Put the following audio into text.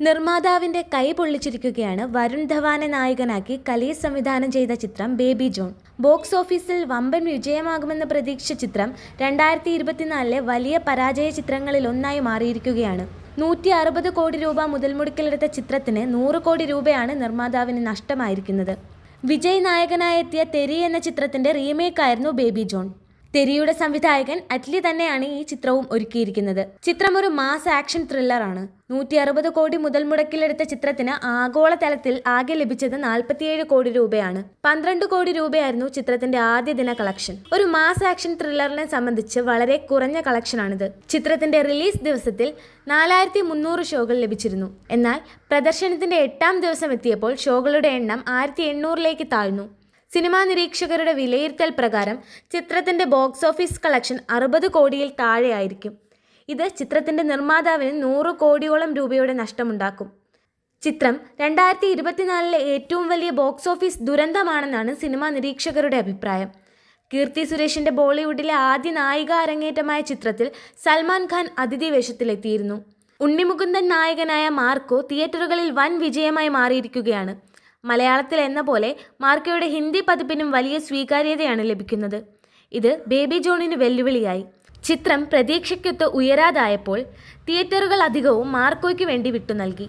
നിർമ്മാതാവിന്റെ കൈ പൊള്ളിച്ചിരിക്കുകയാണ് വരുൺ ധവാനെ നായകനാക്കി കലയെ സംവിധാനം ചെയ്ത ചിത്രം ബേബി ജോൺ. ബോക്സ് ഓഫീസിൽ വമ്പൻ വിജയമാകുമെന്ന് പ്രതീക്ഷിച്ച ചിത്രം രണ്ടായിരത്തി ഇരുപത്തിനാലിലെ വലിയ പരാജയ ചിത്രങ്ങളിൽ ഒന്നായി മാറിയിരിക്കുകയാണ്. നൂറ്റി അറുപത് കോടി രൂപ മുതൽ ചിത്രത്തിന് നൂറ് കോടി രൂപയാണ് നിർമ്മാതാവിന് നഷ്ടമായിരിക്കുന്നത്. വിജയ് നായകനായെത്തിയ തെരി എന്ന ചിത്രത്തിന്റെ റീമേക്കായിരുന്നു ബേബി ജോൺ. തെരിയുടെ സംവിധായകൻ അറ്റ്ലി തന്നെയാണ് ഈ ചിത്രവും ഒരുക്കിയിരിക്കുന്നത്. ചിത്രം ഒരു മാസ് ആക്ഷൻ ത്രില്ലറാണ്. നൂറ്റി അറുപത് കോടി മുതൽ മുടക്കിലെടുത്ത ചിത്രത്തിന് ആഗോളതലത്തിൽ ആകെ ലഭിച്ചത് നാൽപ്പത്തിയേഴ് കോടി രൂപയാണ്. പന്ത്രണ്ട് കോടി രൂപയായിരുന്നു ചിത്രത്തിന്റെ ആദ്യ ദിന കളക്ഷൻ. ഒരു മാസ് ആക്ഷൻ ത്രില്ലറിനെ സംബന്ധിച്ച് വളരെ കുറഞ്ഞ കളക്ഷനാണിത്. ചിത്രത്തിന്റെ റിലീസ് ദിവസത്തിൽ നാലായിരത്തി മുന്നൂറ് ഷോകൾ ലഭിച്ചിരുന്നു. എന്നാൽ പ്രദർശനത്തിന്റെ എട്ടാം ദിവസം എത്തിയപ്പോൾ ഷോകളുടെ എണ്ണം ആയിരത്തി എണ്ണൂറിലേക്ക് താഴ്ന്നു. സിനിമാ നിരീക്ഷകരുടെ വിലയിരുത്തൽ പ്രകാരം ചിത്രത്തിന്റെ ബോക്സ് ഓഫീസ് കളക്ഷൻ അറുപത് കോടിയിൽ താഴെയായിരിക്കും. ഇത് ചിത്രത്തിന്റെ നിർമ്മാതാവിന് നൂറ് കോടിയോളം രൂപയുടെ നഷ്ടമുണ്ടാക്കും. ചിത്രം രണ്ടായിരത്തി ഇരുപത്തിനാലിലെ ഏറ്റവും വലിയ ബോക്സ് ഓഫീസ് ദുരന്തമാണെന്നാണ് സിനിമാ നിരീക്ഷകരുടെ അഭിപ്രായം. കീർത്തി സുരേഷിന്റെ ബോളിവുഡിലെ ആദ്യ നായിക അരങ്ങേറ്റമായ ചിത്രത്തിൽ സൽമാൻ ഖാൻ അതിഥി വേഷത്തിലെത്തിയിരുന്നു. ഉണ്ണിമുകുന്ദൻ നായകനായ മാർക്കോ തിയേറ്ററുകളിൽ വൻ വിജയമായി മാറിയിരിക്കുകയാണ്. മലയാളത്തിൽ എന്ന പോലെ മാർക്കയുടെ ഹിന്ദി പതിപ്പിനും വലിയ സ്വീകാര്യതയാണ് ലഭിക്കുന്നത്. ഇത് ബേബി ജോണിന് വെല്ലുവിളിയായി. ചിത്രം പ്രതീക്ഷയ്ക്കൊത്ത് ഉയരാതായപ്പോൾ തിയേറ്ററുകൾ അധികവും മാർക്കോയ്ക്ക് വേണ്ടി വിട്ടു നൽകി.